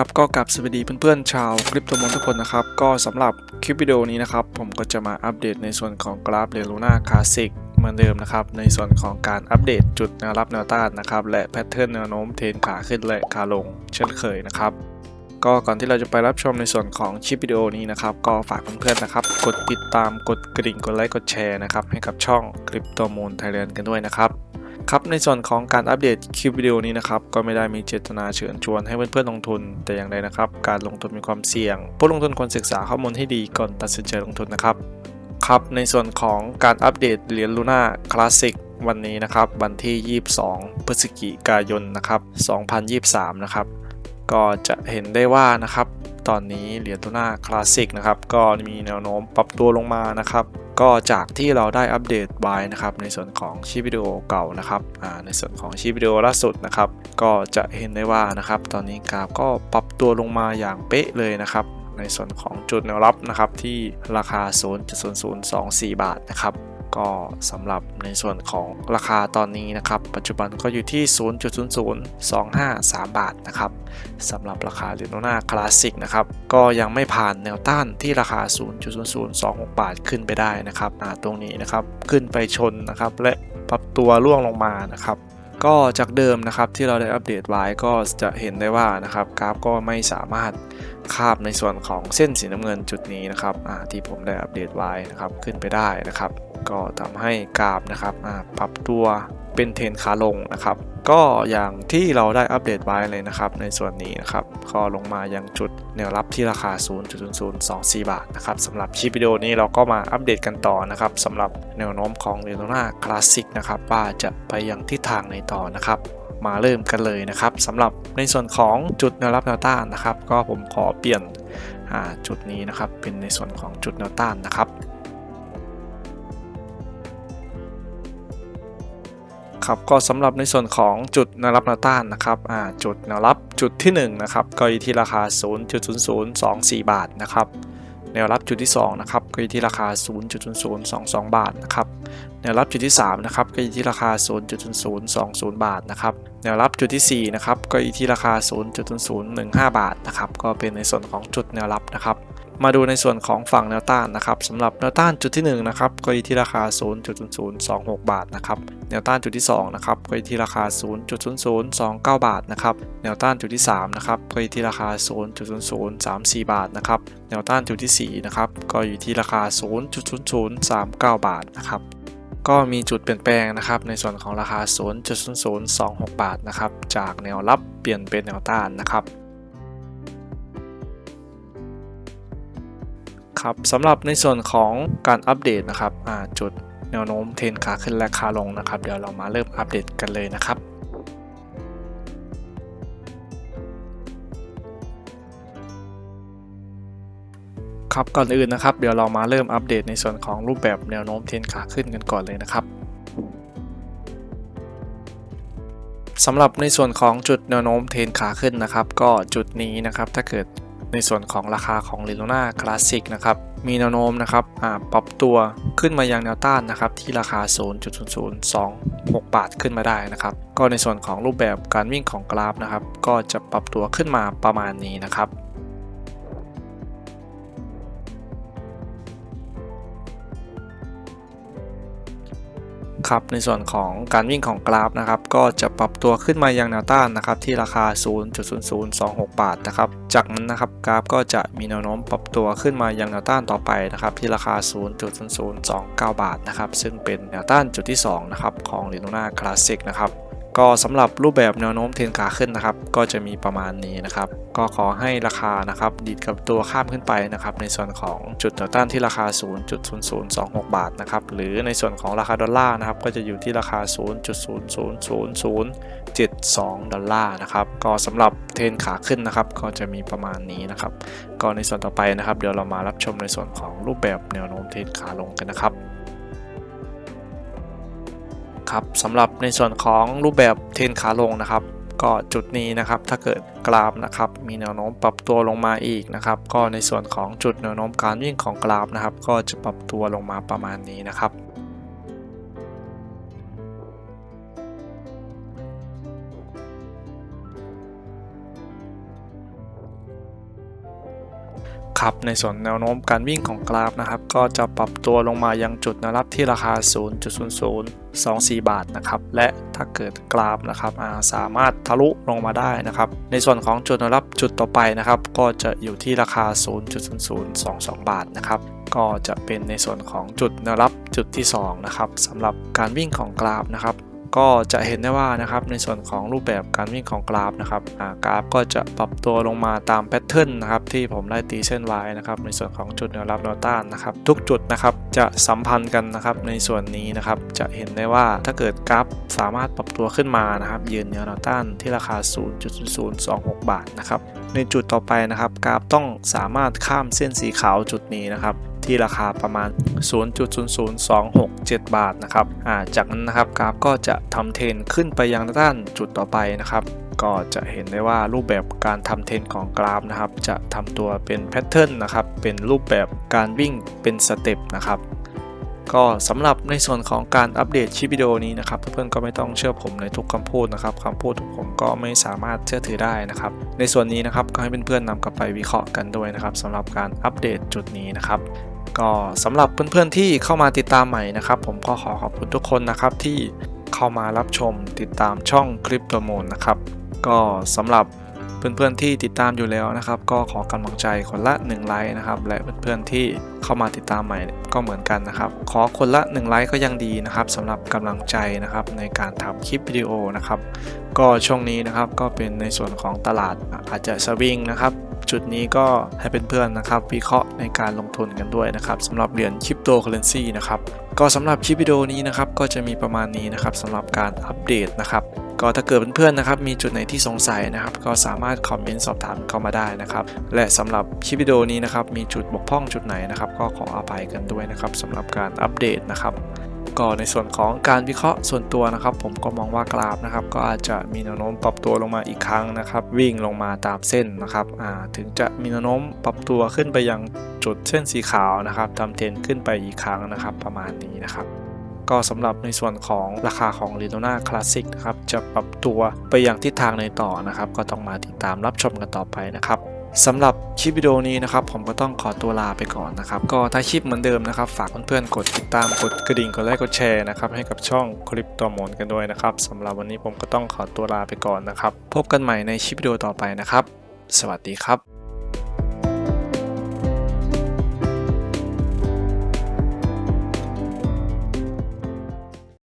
ครับก็กลับสวัสดีเพื่อนๆชาวคริปโตมอนทุกคนนะครับ ก็สำหรับคลิปวิดีโอนี้นะครับ ผมก็จะมาอัปเดตในส่วนของกราฟเรลูน่าคลาสสิกเหมือนเดิมนะครับ ในส่วนของการอัปเดตจุดแนวรับแนวต้านนะครับ และแพทเทิร์นแนวโน้มเทรนขาขึ้นและขาลงเช่นเคยนะครับ ก็ก่อนที่เราจะไปรับชมในส่วนของคลิปวิดีโอนี้นะครับ ก็ฝากเพื่อนๆนะครับ กดติดตามกดกระดิ่งกดไลค์กดแชร์นะครับให้กับช่องคริปโตมูลไทยแลนด์กันด้วยนะครับ ครับในส่วนของการอัปเดตคลิปวิดีโอนี้นะครับก็ไม่ได้มีเจตนาเชิญชวนให้เพื่อนๆลงทุนแต่อย่างใดนะครับ การลงทุนมีความเสี่ยง ผู้ลงทุนควรศึกษาข้อมูลให้ดีก่อนตัดสินใจลงทุนนะครับครับในส่วนของการอัปเดตเหรียญลูน่าคลาสสิกวันนี้นะครับวันที่ 22 พฤศจิกายนนะครับ2023 นะครับก็จะเห็นได้ว่านะครับ ตอนนี้เหรียญลูน่าคลาสสิกนะครับก็มีแนวโน้มปรับตัวลงมานะครับ ก็จากที่เราได้อัปเดตไว้นะครับในส่วนของชีวิดีโอเก่านะครับในส่วนของชีวิดีโอล่าสุดนะครับ ก็จะเห็นได้ว่านะครับ ตอนนี้กราฟก็ปรับตัวลงมาอย่างเป๊ะเลยนะครับในส่วนของจุดแนวรับนะครับที่ราคา 0.0024 บาทนะครับ ก็สำหรับในส่วนของราคาตอนนี้นะครับ ปัจจุบันก็อยู่ที่ 0.00253 บาทนะครับสำหรับราคาลิโนนาคลาสสิกนะครับก็ยังไม่ผ่านแนวต้านที่ราคา 0.0026 บาทขึ้นไปได้นะครับตรงนี้นะครับขึ้นไปชนนะครับและปรับตัวร่วงลงมานะครับ ก็จากเดิมนะครับที่เราได้อัปเดตไว้ก็จะเห็นได้ว่านะครับกราฟก็ไม่สามารถคาบในส่วนของเส้นสีน้ำเงินจุดนี้นะครับที่ผมได้อัปเดตไว้นะครับขึ้นไปได้นะครับ ก็ทำให้กราฟนะครับปรับตัวเป็นเทรนขาลงนะครับ ก็อย่างที่เราได้อัปเดตไว้เลยนะครับ ในส่วนนี้นะครับ ก็ลงมายังจุดแนวรับที่ราคา 0.0024 บาทนะครับสำหรับคลิปวิดีโอนี้เราก็มาอัปเดตกันต่อนะครับสำหรับแนวโน้มของเรโนนาคลาสสิกนะครับว่าจะไปยังทิศทางในต่อนะครับมาเริ่มกันเลยนะครับสำหรับในส่วนของจุดแนวรับแนวต้านนะครับ ก็ผมขอเปลี่ยนจุดนี้นะครับเป็นในส่วนของจุดแนวต้านนะครับ ครับก็สำหรับในส่วนของจุดแนวรับแนวต้านนะครับอ่าจุดแนวรับจุดที่1นะครับก็อยู่ที่ราคา 0.0024 บาทนะครับแนวรับจุดที่2นะครับก็อยู่ที่ราคา 0.0022 บาทนะครับแนวรับจุดที่3นะครับก็อยู่ที่ราคา 0.0020 บาทนะครับแนวรับจุดที่4นะครับก็อยู่ที่ราคา 0.015 บาทนะครับก็เป็นในส่วนของจุดแนวรับนะครับ มาดูในส่วนของฝั่งแนวต้านนะครับสำหรับแนวต้านจุดที่1นะครับก็อยู่ที่ราคา 0.0026 บาทนะครับแนวต้านจุดที่2นะครับก็อยู่ที่ราคา 0.0029 บาทนะครับแนวต้านจุดที่3นะครับก็อยู่ที่ราคา 0.0034 บาทนะครับแนวต้านจุดที่4นะครับก็อยู่ที่ราคา 0.0039 บาทนะครับก็มีจุดเปลี่ยนแปลงนะครับในส่วนของราคา 0.0026 บาทนะครับจากแนวรับเปลี่ยนเป็นแนวต้านนะครับ ครับสำหรับในส่วนของการอัปเดตนะครับจุดแนวโน้มเทรนขาขึ้นและขาลงนะครับ เดี๋ยวเรามาเริ่มอัปเดตกันเลยนะครับครับก่อนอื่นนะครับเดี๋ยวเรามาเริ่มอัปเดตในส่วนของรูปแบบแนวโน้มเทรนขาขึ้นกันก่อนเลยนะครับสำหรับในส่วนของจุดแนวโน้มเทรนขาขึ้นนะครับ ก็จุดนี้นะครับถ้าเกิด ในส่วนของราคาของ l ิ n o นาคลาสสิกนะครับมีแนวโน้มนะครับปรับตัวขึ้นมายังแนวต้านนะครับที่ราคา 0.0026 บาทขึ้นมาได้นะครับก็ในส่วนของรูปแบบการวิ่งของกราฟนะครับก็จะปรับตัวขึ้นมาประมาณนี้นะครับ ครับในส่วนของการวิ่งของกราฟนะครับก็จะปรับตัวขึ้นมายังแนวต้านนะครับที่ราคา 0.0026 บาทนะครับจากนั้นนะครับกราฟก็จะมีแนวโน้มปรับตัวขึ้นมายังแนวต้านต่อไปนะครับที่ราคา 0.0029 บาทนะครับซึ่งเป็นแนวต้านจุดที่2นะครับของ l ิโนนาคลาสสิกนะครับ ก็สำหรับรูปแบบแนวโน้มเทรนขาขึ้นนะครับ ก็จะมีประมาณนี้นะครับ ก็ขอให้ราคานะครับดีดกับตัวข้ามขึ้นไปนะครับ ในส่วนของจุดแนวต้านที่ราคา 0.0026 บาทนะครับ หรือในส่วนของราคาดอลลาร์นะครับ ก็จะอยู่ที่ราคา0.0000072 ดอลลาร์นะครับ ก็สำหรับเทรนขาขึ้นนะครับ ก็จะมีประมาณนี้นะครับ ก็ในส่วนต่อไปนะครับ เดี๋ยวเรามารับชมในส่วนของรูปแบบแนวโน้มเทรนขาลงกันนะครับ ครับสำหรับในส่วนของรูปแบบเทรนขาลงนะครับ ก็จุดนี้นะครับถ้าเกิดกราฟนะครับมีแนวโน้มปรับตัวลงมาอีกนะครับ ก็ในส่วนของจุดแนวโน้มการวิ่งของกราฟนะครับ ก็จะปรับตัวลงมาประมาณนี้นะครับ ครับในส่วนแนวโน้มการวิ่งของกราฟนะครับ ก็จะปรับตัวลงมายังจุดแนวรับที่ราคา 0.0024 บาทนะครับ และถ้าเกิดกราฟนะครับาสามารถทะลุลงมาได้นะครับ ในส่วนของจุดแนวรับจุดต่อไปนะครับ ก็จะอยู่ที่ราคา 0.0022 บาทนะครับก็จะเป็นในส่วนของจุดแนวรับจุดที่2นะครับสำหรับการวิ่งของกราฟนะครับ ก็จะเห็นได้ว่านะครับในส่วนของรูปแบบการวิ่งของกราฟนะครับกราฟก็จะปรับตัวลงมาตามแพทเทิร์นนะครับที่ผมได้ตีเส้นไว้นะครับในส่วนของจุดแนวรับแนวต้านนะครับ ทุกจุดนะครับจะสัมพันธ์กันนะครับในส่วนนี้นะครับจะเห็นได้ว่าถ้าเกิดกราฟสามารถปรับตัวขึ้นมานะครับยืนเหนือแนวต้านที่ราคา 0.0026 บาทนะครับในจุดต่อไปนะครับกราฟต้องสามารถข้ามเส้นสีขาวจุดนี้นะครับ ที่ราคาประมาณ 0.00267 บาทนะครับอ่าจากนั้นนะครับกราฟก็จะทำเทรนขึ้นไปยังด้านจุดต่อไปนะครับก็จะเห็นได้ว่ารูปแบบการทำเทรนของกราฟนะครับ จะทำตัวเป็นแพทเทิร์นนะครับ เป็นรูปแบบการวิ่งเป็นสเต็ปนะครับก็สำหรับในส่วนของการอัปเดตคลิปวิดีโอนี้นะครับ เพื่อนๆก็ไม่ต้องเชื่อผมในทุกคำพูดนะครับคำพูดของผมก็ไม่สามารถเชื่อถือได้นะครับ ในส่วนนี้นะครับก็ให้เพื่อนๆนำกลับไปวิเคราะห์กันด้วยนะครับสำหรับการอัปเดตจุดนี้นะครับ ก็สำหรับเพื่อนๆที่เข้ามาติดตามใหม่นะครับ ผมก็ขอขอบคุณทุกคนนะครับที่เข้ามารับชมติดตามช่องคลิปตัวมูลนะครับก็สำหรับเพื่อนๆที่ติดตามอยู่แล้วนะครับ ก็ขอกำลังใจคนละ1ไลค์นะครับ และเพื่อนๆที่เข้ามาติดตามใหม่ก็เหมือนกันนะครับ ขอคนละ1ไลค์ก็ยังดีนะครับสำหรับกำลังใจนะครับในการทำคลิปวิดีโอนะครับ ก็ช่วงนี้นะครับก็เป็นในส่วนของตลาดอาจจะสวิงนะครับ จุดนี้ก็ให้เป็นเพื่อนนะครับ วิเคราะห์ในการลงทุนกันด้วยนะครับสำหรับเหรียญคริปโตเคอเรนซีนะครับก็สำหรับคลิปวิดีโอนี้นะครับก็จะมีประมาณนี้นะครับสำหรับการอัปเดตนะครับก็ถ้าเกิดเพื่อนๆนะครับมีจุดไหนที่สงสัยนะครับ ก็สามารถคอมเมนต์สอบถามเข้ามาได้นะครับ และสำหรับคลิปวิดีโอนี้นะครับมีจุดบกพร่องจุดไหนนะครับ ก็ขออภัยกันด้วยนะครับสำหรับการอัปเดตนะครับ ก็ในส่วนของการวิเคราะห์ส่วนตัวนะครับ ผมก็มองว่ากราฟนะครับ ก็อาจจะมีแนวโน้มปรับตัวลงมาอีกครั้งนะครับ วิ่งลงมาตามเส้นนะครับถึงจะมีแนวโน้มปรับตัวขึ้นไปยังจุดเส้นสีขาวนะครับทำเทนขึ้นไปอีกครั้งนะครับ ประมาณนี้นะครับก็สำหรับในส่วนของราคาของ r e n o n a Classic นะครับ จะปรับตัวไปอย่างทิศทางในต่อนะครับ ก็ต้องมาติดตามรับชมกันต่อไปนะครับ สำหรับคลิปวิดีโอนี้นะครับผมก็ต้องขอตัวลาไปก่อนนะครับ ก็ถ้าคลิปเหมือนเดิมนะครับ ฝากเพื่อนๆกดติดตามกดกระดิ่งกดไลค์กดแชร์นะครับให้กับช่องคลิปต่อหมนกันด้วยนะครับสำหรับวันนี้ผมก็ต้องขอตัวลาไปก่อนนะครับ พบกันใหม่ในคลิปวิดีโอต่อไปนะครับ สวัสดีครับ